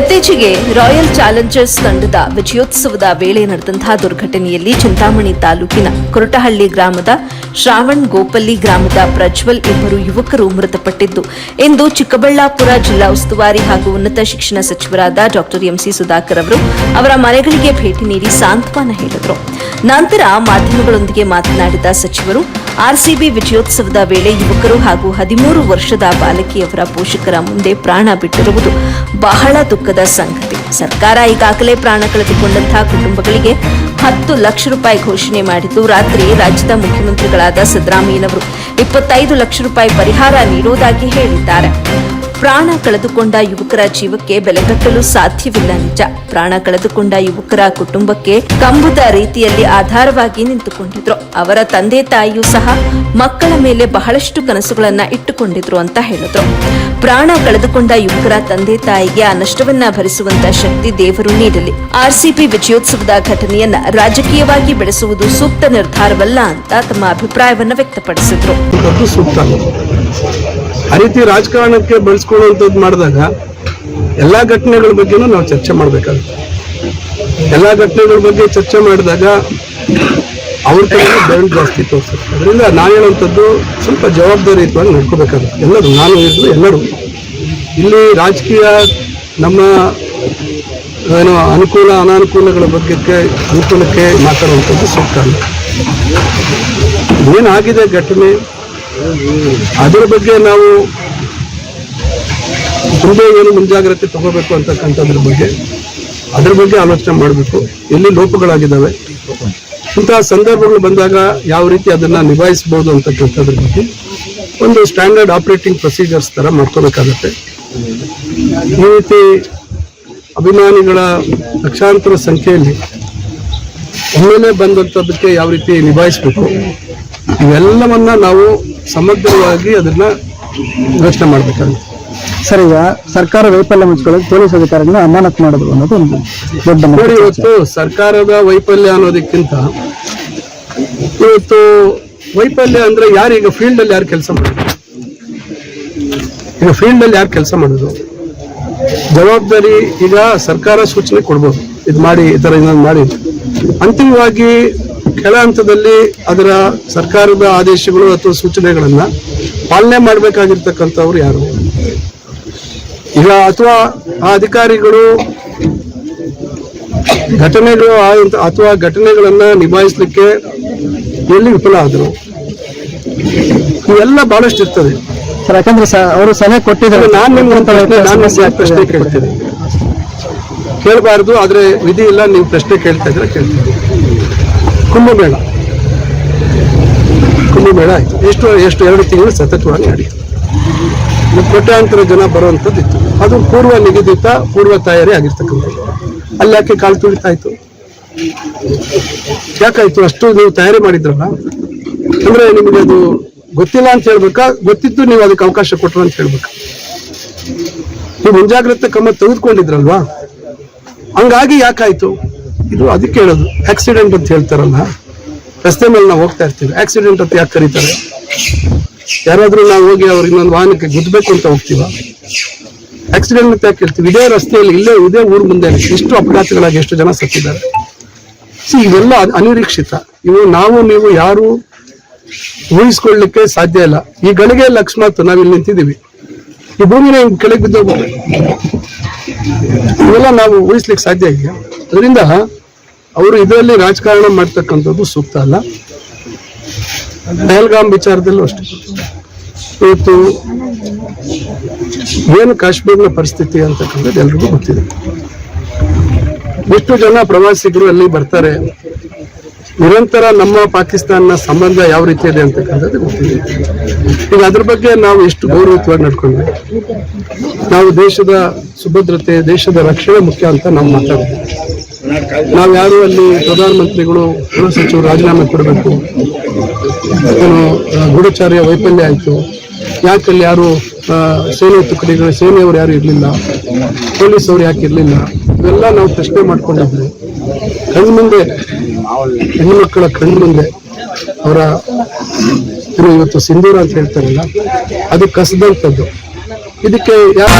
ಇತ್ತೀಚೆಗೆ royal Challengers ತಂಡದ ವಿಜಯೋತ್ಸವದ ವೇಳೆ ನಡೆದಂತಹ ದುರ್ಘಟನೆಯಲ್ಲಿ ಚಿಂತಾಮಣಿ ತಾಲೂಕಿನ ಕೊರಟಹಳ್ಳಿ ಗ್ರಾಮದ ಶ್ರಾವಣ್ ಗೋಪಲ್ಲಿ ಗ್ರಾಮದ ಪ್ರಜ್ವಲ್ ಇಬ್ಬರು ಯುವಕರು ಮೃತಪಟ್ಟಿದ್ದು ಎಂದು ಚಿಕ್ಕಬಳ್ಳಾಪುರ ಜಿಲ್ಲಾ ಉಸ್ತುವಾರಿ ಹಾಗೂ ಉನ್ನತ ಶಿಕ್ಷಣ ಸಚಿವರಾದ ಡಾಕ್ಟರ್ ಎಂಸಿ ಸುಧಾಕರ್ ಅವರು ಅವರ ಮನೆಗಳಿಗೆ ಭೇಟಿ ನೀಡಿ ಸಾಂತ್ವನ ಹೇಳಿದರು. ನಂತರ ಮಾಧ್ಯಮಗಳೊಂದಿಗೆ ಮಾತನಾಡಿದ ಸಚಿವರು ಆರ್ಸಿಬಿ ವಿಜಯೋತ್ಸವದ ವೇಳೆ ಯುವಕರು ಹಾಗೂ ಹದಿಮೂರು ವರ್ಷದ ಬಾಲಕಿಯವರ ಪೋಷಕರ ಮುಂದೆ ಪ್ರಾಣ ಬಿಟ್ಟಿರುವುದು ಬಹಳ ದುಃಖದ ಸಂಗತಿ. ಸರ್ಕಾರ ಈಗಾಗಲೇ ಪ್ರಾಣ ಕಳೆದುಕೊಂಡಂತಹ ಕುಟುಂಬಗಳಿಗೆ ಹತ್ತು ಲಕ್ಷ ರೂಪಾಯಿ ಘೋಷಣೆ ಮಾಡಿದ್ದು, ರಾತ್ರಿ ರಾಜ್ಯದ ಮುಖ್ಯಮಂತ್ರಿಗಳಾದ ಸಿದ್ದರಾಮಯ್ಯನವರು ಇಪ್ಪತ್ತೈದು ಲಕ್ಷ ರೂಪಾಯಿ ಪರಿಹಾರ ನೀಡುವುದಾಗಿ ಹೇಳಿದ್ದಾರೆ. ಪ್ರಾಣ ಕಳೆದುಕೊಂಡ ಯುವಕರ ಜೀವಕ್ಕೆ ಬೆಲೆ ಕಟ್ಟಲು ಸಾಧ್ಯವಿಲ್ಲ ನಿಜ. ಪ್ರಾಣ ಕಳೆದುಕೊಂಡ ಯುವಕರ ಕುಟುಂಬಕ್ಕೆ ಕಂಬುದ ರೀತಿಯಲ್ಲಿ ಆಧಾರವಾಗಿ ನಿಂತುಕೊಂಡಿದ್ರು. ಅವರ ತಂದೆ ತಾಯಿಯೂ ಸಹ ಮಕ್ಕಳ ಮೇಲೆ ಬಹಳಷ್ಟು ಕನಸುಗಳನ್ನ ಇಟ್ಟುಕೊಂಡಿದ್ರು ಅಂತ ಹೇಳಿದ್ರು. ಪ್ರಾಣ ಕಳೆದುಕೊಂಡ ಯುವಕರ ತಂದೆ ತಾಯಿಗೆ ಆ ನಷ್ಟವನ್ನ ಭರಿಸುವಂತ ಶಕ್ತಿ ದೇವರು ನೀಡಲಿ. ಆರ್ಸಿಪಿ ವಿಜಯೋತ್ಸವದ ಘಟನೆಯನ್ನ ರಾಜಕೀಯವಾಗಿ ಬೆಳೆಸುವುದು ಸೂಕ್ತ ನಿರ್ಧಾರವಲ್ಲ ಅಂತ ತಮ್ಮ ಅಭಿಪ್ರಾಯವನ್ನು ವ್ಯಕ್ತಪಡಿಸಿದ್ರು. ಆ ರೀತಿ ರಾಜಕಾರಣಕ್ಕೆ ಬಳಸ್ಕೊಳ್ಳುವಂಥದ್ದು ಮಾಡಿದಾಗ ಎಲ್ಲ ಘಟನೆಗಳ ಬಗ್ಗೆನೂ ನಾವು ಚರ್ಚೆ ಮಾಡಬೇಕಾಗುತ್ತೆ. ಎಲ್ಲ ಘಟನೆಗಳ ಬಗ್ಗೆ ಚರ್ಚೆ ಮಾಡಿದಾಗ ಅವ್ರ ಕಡೆ ಬೆರಳು ಜಾಸ್ತಿ ತೋರಿಸುತ್ತೆ. ಅದರಿಂದ ನಾನು ಹೇಳುವಂಥದ್ದು ಸ್ವಲ್ಪ ಜವಾಬ್ದಾರಿಯುತವಾಗಿ ನೋಡ್ಕೋಬೇಕಾಗುತ್ತೆ. ಎಲ್ಲರೂ, ನಾನು ಇದ್ದು ಎಲ್ಲರೂ. ಇಲ್ಲಿ ರಾಜಕೀಯ ನಮ್ಮ, ಏನು ಅನುಕೂಲ, ಅನಾನುಕೂಲಗಳ ಬಗ್ಗೆ ಅನುಕೂಲಕ್ಕೆ ಮಾತಾಡುವಂಥದ್ದು ಸೂಕ್ತ ಏನಾಗಿದೆ ಘಟನೆ? ಅದರ ಬಗ್ಗೆ ನಾವು ಮುಂದೆ ಏನು ಮುಂಜಾಗ್ರತೆ ತಗೋಬೇಕು ಅಂತಕ್ಕಂಥದ್ರ ಬಗ್ಗೆ ಅದರ ಬಗ್ಗೆ ಆಲೋಚನೆ ಮಾಡಬೇಕು. ಎಲ್ಲಿ ಲೋಪಗಳಾಗಿದ್ದಾವೆ. ಇಂತಹ ಸಂದರ್ಭಗಳು ಬಂದಾಗ ಯಾವ ರೀತಿ ಅದನ್ನ ನಿಭಾಯಿಸಬಹುದು ಅಂತಕ್ಕಂಥದ್ರ ಬಗ್ಗೆ ಒಂದು ಸ್ಟ್ಯಾಂಡರ್ಡ್ ಆಪರೇಟಿಂಗ್ ಪ್ರೊಸೀಜರ್ಸ್ ತರ ಮಾಡ್ಕೋಬೇಕಾಗತ್ತೆ. ಈ ರೀತಿ ಅಭಿಮಾನಿಗಳ ಲಕ್ಷಾಂತರ ಸಂಖ್ಯೆಯಲ್ಲಿ ಒಮ್ಮೆಲೆ ಬಂದಂಥದ್ದಕ್ಕೆ ಯಾವ ರೀತಿ ನಿಭಾಯಿಸಬೇಕು? ಇವೆಲ್ಲವನ್ನ ನಾವು ಸಮಗ್ರವಾಗಿ ಅದನ್ನ ಯೋಚನೆ ಮಾಡಬೇಕಾಗುತ್ತೆ. ಸರ್ ಈಗ ಸರ್ಕಾರ ವೈಫಲ್ಯ ಮುಚ್ಕೊಳ್ಳೋಕೆ ಪೊಲೀಸ್ ಅಧಿಕಾರಿಗಳನ್ನ ಅಮಾನತ್ ಮಾಡೋದು ಅನ್ನೋದು ಒಂದು ದೊಡ್ಡ ನೋಡಿ ಇವತ್ತು ಸರ್ಕಾರದ ವೈಫಲ್ಯ ಅನ್ನೋದಕ್ಕಿಂತ ಇವತ್ತು ವೈಫಲ್ಯ ಅಂದ್ರೆ ಯಾರು ಈಗ ಫೀಲ್ಡ್ ಅಲ್ಲಿ ಯಾರು ಕೆಲಸ ಮಾಡೋದು? ಈಗ ಫೀಲ್ಡ್ ಅಲ್ಲಿ ಯಾರು ಕೆಲಸ ಮಾಡೋದು? ಜವಾಬ್ದಾರಿ ಈಗ ಸರ್ಕಾರ ಸೂಚನೆ ಕೊಡ್ಬೋದು. ಇದು ಮಾಡಿ ಈ ತರ ಇನ್ನೊಂದು ಮಾಡಿ. ಅಂತಿಮವಾಗಿ ಕೆಳ ಹಂತದಲ್ಲಿ ಅದರ ಸರ್ಕಾರದ ಆದೇಶಗಳು ಅಥವಾ ಸೂಚನೆಗಳನ್ನು ಪಾಲನೆ ಮಾಡಬೇಕಾಗಿರ್ತಕ್ಕಂಥವ್ರು ಯಾರು? ಈಗ ಅಥವಾ ಆ ಅಧಿಕಾರಿಗಳು ಘಟನೆಗಳು ಅಥವಾ ಘಟನೆಗಳನ್ನು ನಿಭಾಯಿಸಲಿಕ್ಕೆ ಎಲ್ಲಿ ವಿಫಲ ಆದರು? ಇವೆಲ್ಲ ಬಹಳಷ್ಟು ಇರ್ತದೆ. ಯಾಕಂದ್ರೆ ಅವರು ಸಲಹೆ ಕೊಟ್ಟಿದ್ದಾರೆ. ನಾನು ನಿಮ್ಗೆ ಪ್ರಶ್ನೆ ಕೇಳ್ತೇನೆ. ಕೇಳಬಾರ್ದು ಆದ್ರೆ ವಿಧಿ ಇಲ್ಲ ನೀವು ಪ್ರಶ್ನೆ ಕೇಳ್ತಾ ಇದ್ರೆ ಕೇಳ್ತೀನಿ ಕುಂಭಮೇಳ. ಕುಂಭಮೇಳ ಆಯಿತು. ಎಷ್ಟು ಎಷ್ಟು ಎರಡು ತಿಂಗಳು ಸತತವಾಗಿ ನಡೆಯಿತು. ಕೋಟ್ಯಾಂತರ ಜನ ಬರುವಂಥದ್ದು ಇತ್ತು ಅದು ಪೂರ್ವ ನಿಗದಿತ, ಪೂರ್ವ ತಯಾರಿ ಆಗಿರ್ತಕ್ಕಂಥದ್ದು. ಅಲ್ಲಿ ಯಾಕೆ ಕಾಲು ತುಳಿತಾಯ್ತು? ಯಾಕಾಯ್ತು? ಅಷ್ಟು ನೀವು ತಯಾರಿ ಮಾಡಿದ್ರಲ್ಲ? ಅಂದ್ರೆ ನಿಮಗೆ ಅದು ಗೊತ್ತಿಲ್ಲ ಅಂತ ಹೇಳ್ಬೇಕಾ? ಗೊತ್ತಿದ್ದು ನೀವು ಅದಕ್ಕೆ ಅವಕಾಶ ಕೊಟ್ರು ಅಂತ ಹೇಳ್ಬೇಕಾ? ನೀವು ಮುಂಜಾಗ್ರತೆ ಕ್ರಮ ತೆಗೆದುಕೊಂಡಿದ್ರಲ್ವಾ? ಹಂಗಾಗಿ ಯಾಕಾಯ್ತು? ಇದು ಅದಕ್ಕೆ ಹೇಳೋದು. ಆಕ್ಸಿಡೆಂಟ್ ಅಂತ ಹೇಳ್ತಾರಲ್ಲ, ರಸ್ತೆ ಮೇಲೆ ನಾವು ಹೋಗ್ತಾ ಇರ್ತೀವಿ. ಆಕ್ಸಿಡೆಂಟ್ ಅಂತ ಯಾಕೆ ಕರೀತಾರೆ? ಯಾರಾದ್ರೂ ನಾವು ಹೋಗಿ ಅವ್ರು ಇನ್ನೊಂದು ವಾಹನಕ್ಕೆ ಗುದ್ದಬೇಕು ಅಂತ ಹೋಗ್ತೀವ? ಆಕ್ಸಿಡೆಂಟ್ ಅಂತ ಯಾಕೆ ಹೇಳ್ತೀವಿ? ಇದೇ ರಸ್ತೆಯಲ್ಲಿ ಇಲ್ಲೇ ಇದೇ ಊರ್ ಮುಂದೆ ಎಷ್ಟು ಅಪಘಾತಗಳಾಗಿ ಎಷ್ಟು ಜನ ಸತ್ತಿದ್ದಾರೆ. ಸಿ ಇವೆಲ್ಲ ಅನ್- ಅನಿರೀಕ್ಷಿತ. ಇವು ನಾವು, ನೀವು, ಯಾರು ಊಹಿಸ್ಕೊಳ್ಳಿಕ್ಕೆ ಸಾಧ್ಯ ಇಲ್ಲ. ಈ ಗಳಿಗೆ ಅಕಸ್ಮಾತ್ ನಾವಿಲ್ಲಿ ನಿಂತಿದ್ದೀವಿ. ಈ ಭೂಮಿನ ಕೆಳಗೆ ಬಿದ್ದೋಗ ಇವೆಲ್ಲ ನಾವು ಊಹಿಸ್ಲಿಕ್ಕೆ ಸಾಧ್ಯ ಇದೆಯಾ ಅದರಿಂದ ಅವರು ಇದರಲ್ಲಿ ರಾಜಕಾರಣ ಮಾಡ್ತಕ್ಕಂಥದ್ದು ಸೂಕ್ತ ಅಲ್ಲ. ಪಹಲ್ಗಾಮ್ ವಿಚಾರದಲ್ಲೂ ಅಷ್ಟೇ. ಇವತ್ತು ಏನು ಕಾಶ್ಮೀರ್ನ ಪರಿಸ್ಥಿತಿ ಅಂತಕ್ಕಂಥದ್ದು ಎಲ್ರಿಗೂ ಗೊತ್ತಿದೆ. ಎಷ್ಟು ಜನ ಪ್ರವಾಸಿಗರು ಅಲ್ಲಿ ಬರ್ತಾರೆ? ನಿರಂತರ ನಮ್ಮ ಪಾಕಿಸ್ತಾನ ಸಂಬಂಧ ಯಾವ ರೀತಿ ಇದೆ ಅಂತಕ್ಕಂಥದ್ದು ಗೊತ್ತಿದೆ. ಈಗ ಅದ್ರ ಬಗ್ಗೆ ನಾವು ಎಷ್ಟು ಗೌರವಯುತವಾಗಿ ನಡ್ಕೊಂಡ್ವಿ? ನಾವು ದೇಶದ ಸುಭದ್ರತೆ, ದೇಶದ ರಕ್ಷಣೆ ಮುಖ್ಯ ಅಂತ ನಾವು ಮಾತಾಡ್ತೀವಿ. ನಾವು ಯಾರು ಅಲ್ಲಿ ಪ್ರಧಾನಮಂತ್ರಿಗಳು ಗೃಹ ಸಚಿವರು ರಾಜೀನಾಮೆ ಕೊಡಬೇಕು. ಏನು ಗೂಢಚಾರ್ಯ ವೈಫಲ್ಯ ಆಯಿತು. ಯಾಕಲ್ಲಿ ಯಾರು ಆ, ಸೇನೆ ತುಕಡಿಗಳು ಸೇನೆಯವರು ಯಾರು ಇರಲಿಲ್ಲ? ಪೊಲೀಸ್ ಅವರು ಯಾಕೆ ಇರಲಿಲ್ಲ? ಇವೆಲ್ಲ ನಾವು ಪ್ರಶ್ನೆ ಮಾಡ್ಕೊಂಡಿದ್ವಿ. ಕಣ್ಣು ಮುಂದೆ ಹೆಣ್ಣು ಮಕ್ಕಳ ಕಣ್ಣು ಮುಂದೆ ಅವರ ಏನು ಇವತ್ತು ಸಿಂಧೂರ ಅಂತ ಹೇಳ್ತಾರಲ್ಲ ಅದು ಕಸದಂಥದ್ದು. ಇದಕ್ಕೆ ಯಾರು